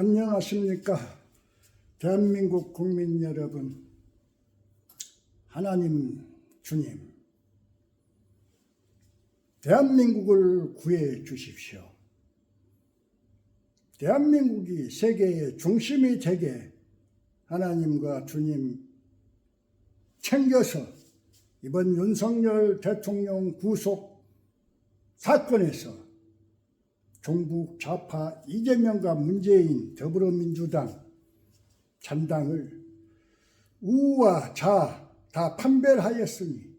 안녕하십니까. 대한민국 국민 여러분. 하나님 주님. 대한민국을 구해 주십시오. 대한민국이 세계의 중심이 되게 하나님과 주님 챙겨서 이번 윤석열 대통령 구속 사건에서 종북 좌파 이재명과 문재인 더불어민주당 잔당을 우와 자다 판별하였으니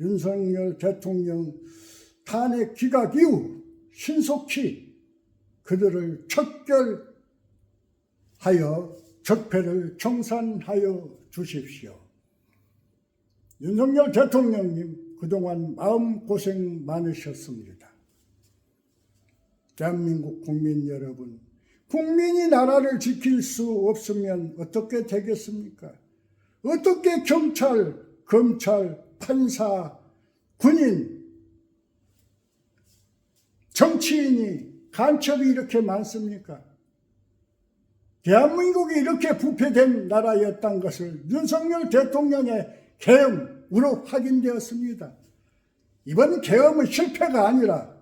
윤석열 대통령 탄핵 기각 이후 신속히 그들을 척결하여 적폐를 청산하여 주십시오. 윤석열 대통령님 그동안 마음고생 많으셨습니다. 대한민국 국민 여러분, 국민이 나라를 지킬 수 없으면 어떻게 되겠습니까? 어떻게 경찰, 검찰, 판사, 군인, 정치인이 간첩이 이렇게 많습니까? 대한민국이 이렇게 부패된 나라였던 것을 윤석열 대통령의 계엄으로 확인되었습니다. 이번 계엄은 실패가 아니라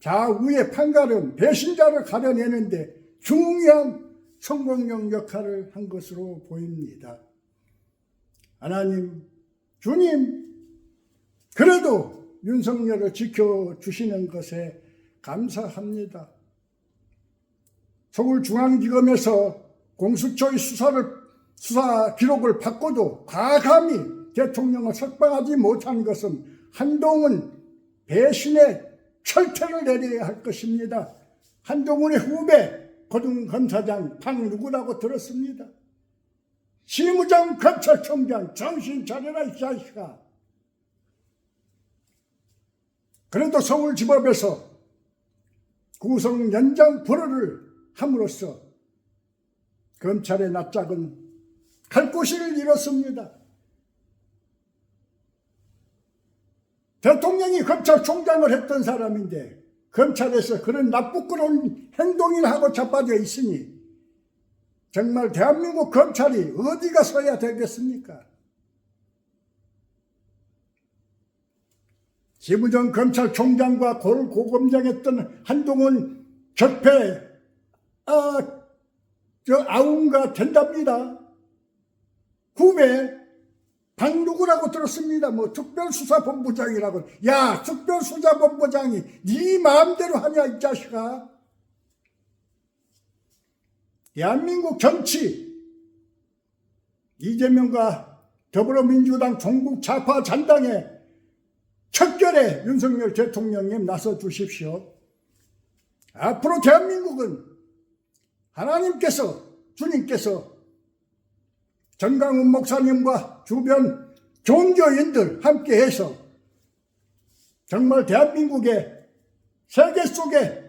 좌우의 판가름, 배신자를 가려내는데 중요한 성공력 역할을 한 것으로 보입니다. 하나님, 주님, 그래도 윤석열을 지켜주시는 것에 감사합니다. 서울중앙지검에서 공수처의 수사를, 수사 기록을 받고도 과감히 대통령을 석방하지 못한 것은 한동훈 배신의 철퇴를 내려야 할 것입니다. 한동훈의 후배 고등검사장 방 누구라고 들었습니다. 시무장 검찰총장 정신 차려라 이 자식아. 그래도 서울지법에서 구성 연장 불허를 함으로써 검찰의 납작은 갈 곳을 잃었습니다. 대통령이 검찰총장을 했던 사람인데 검찰에서 그런 나쁘끄러운 행동을 하고 자빠져 있으니 정말 대한민국 검찰이 어디가 서야 되겠습니까? 지부정 검찰총장과 고를 고검장했던 한동훈 적폐 아, 저 아웅가 된답니다. 후배 방 누구라고 들었습니다. 뭐 특별수사본부장이라고. 야 특별수사본부장이 네 마음대로 하냐 이 자식아. 대한민국 정치 이재명과 더불어민주당 종북 좌파 잔당에 척결에 윤석열 대통령님 나서 주십시오. 앞으로 대한민국은 하나님께서 주님께서 정강훈 목사님과 주변 종교인들 함께해서 정말 대한민국의 세계 속에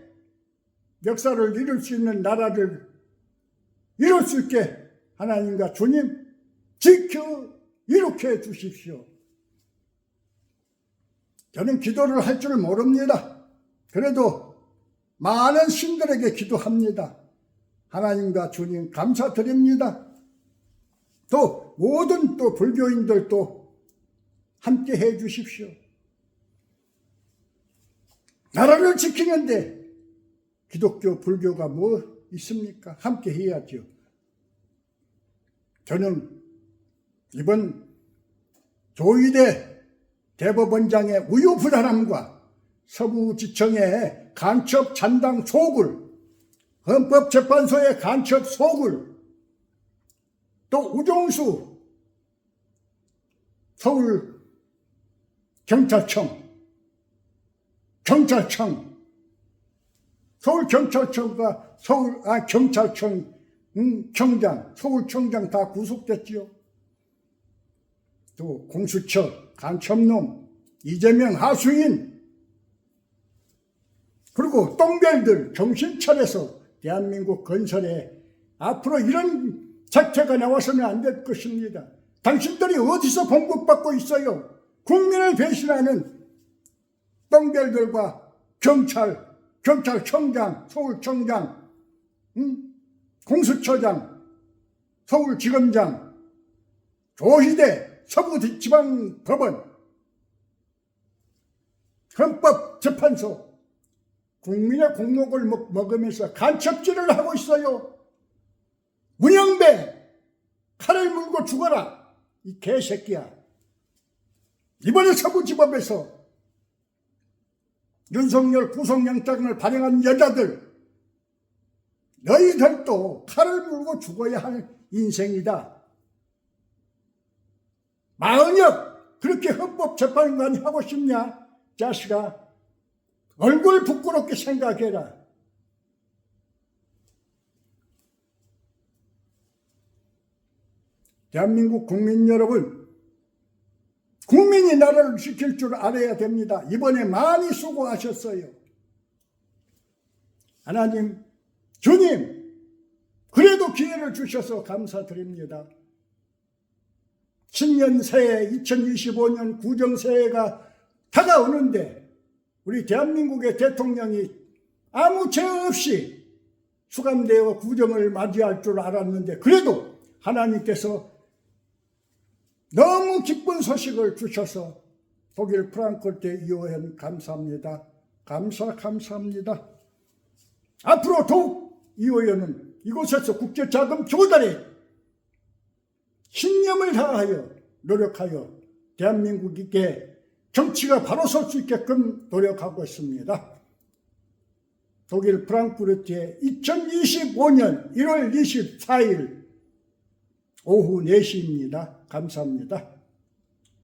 역사를 이룰 수 있는 나라를 이룰 수 있게 하나님과 주님 지켜 이룩해 주십시오. 저는 기도를 할 줄 모릅니다. 그래도 많은 신들에게 기도합니다. 하나님과 주님 감사드립니다. 또 모든 또 불교인들도 함께 해 주십시오. 나라를 지키는데 기독교, 불교가 뭐 있습니까? 함께 해야죠. 저는 이번 조희대 대법원장의 우유부단함과 서부지청의 간첩 잔당 속을, 헌법재판소의 간첩 속을, 또 우종수 서울 경찰청, 경찰청, 서울 경찰청과 서울 아 경찰청 음, 청장, 서울 청장 다 구속됐지요. 또 공수처 간첩놈 이재명 하수인 그리고 똥별들 정신 차려서 대한민국 건설에 앞으로 이런 작태가 나와서는 안 될 것입니다. 당신들이 어디서 공급받고 있어요? 국민을 배신하는 똥별들과 경찰, 경찰청장, 서울청장, 응? 공수처장, 서울지검장, 조희대 서부지방법원, 헌법재판소, 국민의 공목을 먹, 먹으면서 간첩질을 하고 있어요. 문영배, 칼을 물고 죽어라. 이 개새끼야. 이번에 서부지법에서 윤석열 구속영장을 발행한 여자들, 너희들도 칼을 물고 죽어야 할 인생이다. 마은혁, 그렇게 헌법재판관이 하고 싶냐? 자식아, 얼굴 부끄럽게 생각해라. 대한민국 국민 여러분, 국민이 나라를 지킬 줄 알아야 됩니다. 이번에 많이 수고하셨어요. 하나님, 주님, 그래도 기회를 주셔서 감사드립니다. 신년 새해 2025년 구정 새해가 다가오는데 우리 대한민국의 대통령이 아무 죄 없이 수감되어 구정을 맞이할 줄 알았는데 그래도 하나님께서 너무 기쁜 소식을 주셔서 독일 프랑크푸르트 이호연 감사합니다. 감사 감사합니다. 앞으로 더욱 이호연은 이곳에서 국제자금 조달에 신념을 다하여 노력하여 대한민국에게 정치가 바로 설 수 있게끔 노력하고 있습니다. 독일 프랑크푸르트의 2025년 1월 24일 오후 4시입니다. 감사합니다.